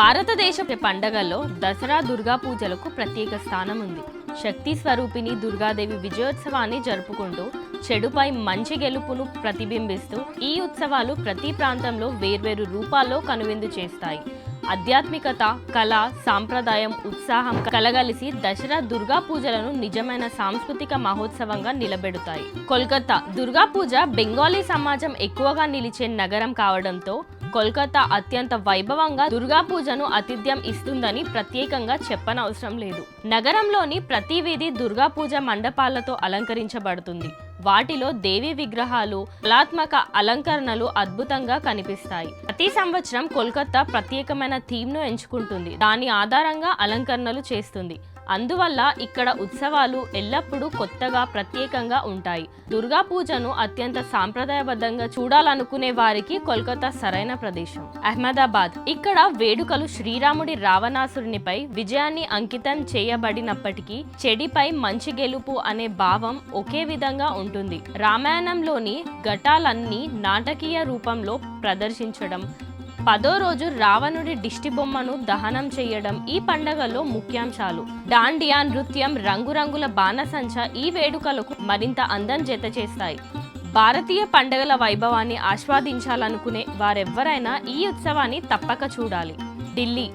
భారతదేశ పండగల్లో దసరా దుర్గా పూజలకు ప్రత్యేక స్థానం ఉంది. శక్తి స్వరూపిణి దుర్గాదేవి విజయోత్సవాన్ని జరుపుకుంటూ చెడుపై మంచి గెలుపును ప్రతిబింబిస్తూ ఈ ఉత్సవాలు ప్రతి ప్రాంతంలో వేర్వేరు రూపాల్లో కనువిందు చేస్తాయి. ఆధ్యాత్మికత కళ సాంప్రదాయం ఉత్సాహం కలగలిసి దసరా దుర్గా పూజలను నిజమైన సాంస్కృతిక మహోత్సవంగా నిలబెడతాయి. కోల్కతా దుర్గా పూజ బెంగాలీ సమాజం ఎక్కువగా నిలిచే నగరం కావడంతో కోల్కతా అత్యంత వైభవంగా దుర్గా పూజను ఆతిథ్యం ఇస్తుందని ప్రత్యేకంగా చెప్పనవసరం లేదు. నగరంలోని ప్రతి వీధి దుర్గా పూజ మండపాలతో అలంకరించబడుతుంది. వాటిలో దేవి విగ్రహాలు కళాత్మక అలంకరణలు అద్భుతంగా కనిపిస్తాయి. ప్రతి సంవత్సరం కోల్కతా ప్రత్యేకమైన థీమ్ను ఎంచుకుంటుంది. దాని ఆధారంగా అలంకరణలు చేస్తుంది. అందువల్ల ఇక్కడ ఉత్సవాలు ఎల్లప్పుడూ కొత్తగా ప్రత్యేకంగా ఉంటాయి. దుర్గా పూజను అత్యంత సాంప్రదాయబద్ధంగా చూడాలనుకునే వారికి కోల్కతా సరైన ప్రదేశం. అహ్మదాబాద్. ఇక్కడ వేడుకలు శ్రీరాముడి రావణాసురునిపై విజయాన్ని అంకితం చేయబడినప్పటికీ చెడిపై మంచి గెలుపు అనే భావం ఒకే విధంగా ఉంటుంది. రామాయణంలోని ఘటాలన్నీ నాటకీయ రూపంలో ప్రదర్శించడం పదో రోజు రావణుడి దిష్టి బొమ్మను దహనం చేయడం ఈ పండగలో ముఖ్యాంశాలు. డాండియా నృత్యం రంగురంగుల బాణసంచ ఈ వేడుకలకు మరింత అందం జత చేస్తాయి. భారతీయ పండగల వైభవాన్ని ఆస్వాదించాలనుకునే వారెవ్వరైనా ఈ ఉత్సవాన్ని తప్పక చూడాలి. ఢిల్లీ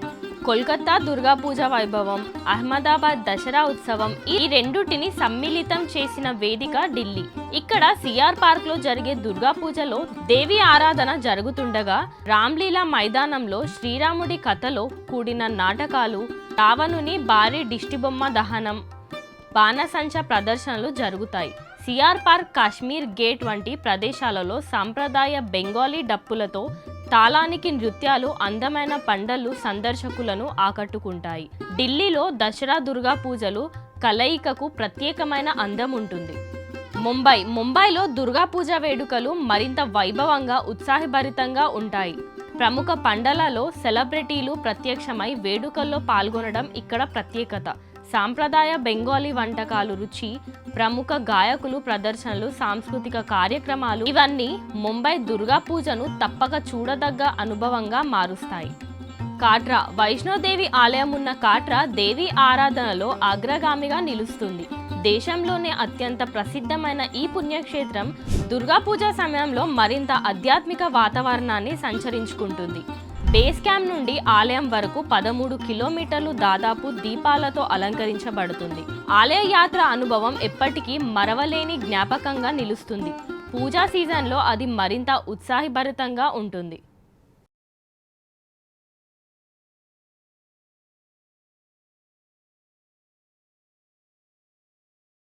కోల్కతా దుర్గా పూజ వైభవం అహ్మదాబాద్ దసరా ఉత్సవం ఈ రెండుటిని సమ్మిళితం చేసిన వేదిక ఢిల్లీ. ఇక్కడ సిఆర్ పార్క్లో జరిగే దుర్గా పూజలో దేవి ఆరాధన జరుగుతుండగా రామ్లీలా మైదానంలో శ్రీరాముడి కథలో కూడిన నాటకాలు రావణుని భారీ దిష్టిబొమ్మ దహనం బాణసంచ ప్రదర్శనలు జరుగుతాయి. సిఆర్ పార్క్ కాశ్మీర్ గేట్ వంటి ప్రదేశాలలో సాంప్రదాయ బెంగాలీ డప్పులతో తాళానికి నృత్యాలు అందమైన పండలు సందర్శకులను ఆకట్టుకుంటాయి. ఢిల్లీలో దసరా దుర్గా పూజలు కలయికకు ప్రత్యేకమైన అందం ఉంటుంది. ముంబై ముంబైలో దుర్గా పూజ వేడుకలు మరింత వైభవంగా ఉత్సాహభరితంగా ఉంటాయి. ప్రముఖ పండలలో సెలబ్రిటీలు ప్రత్యక్షమై వేడుకల్లో పాల్గొనడం ఇక్కడ ప్రత్యేకత. సాంప్రదాయ బెంగాలీ వంటకాలు రుచి ప్రముఖ గాయకులు ప్రదర్శనలు సాంస్కృతిక కార్యక్రమాలు ఇవన్నీ ముంబై దుర్గా పూజను తప్పక చూడదగ్గ అనుభవంగా మారుస్తాయి. కాట్రా వైష్ణోదేవి ఆలయం ఉన్న కాట్రా దేవి ఆరాధనలో అగ్రగామిగా నిలుస్తుంది. దేశంలోనే అత్యంత ప్రసిద్ధమైన ఈ పుణ్యక్షేత్రం దుర్గాపూజ సమయంలో మరింత ఆధ్యాత్మిక వాతావరణాన్ని సంచరించుకుంటుంది. బేస్ క్యాంప్ నుండి ఆలయం వరకు పదమూడు కిలోమీటర్లు దాదాపు దీపాలతో అలంకరించబడుతుంది. ఆలయ యాత్ర అనుభవం ఎప్పటికీ మరవలేని జ్ఞాపకంగా నిలుస్తుంది. పూజా సీజన్లో అది మరింత ఉత్సాహభరితంగా ఉంటుంది.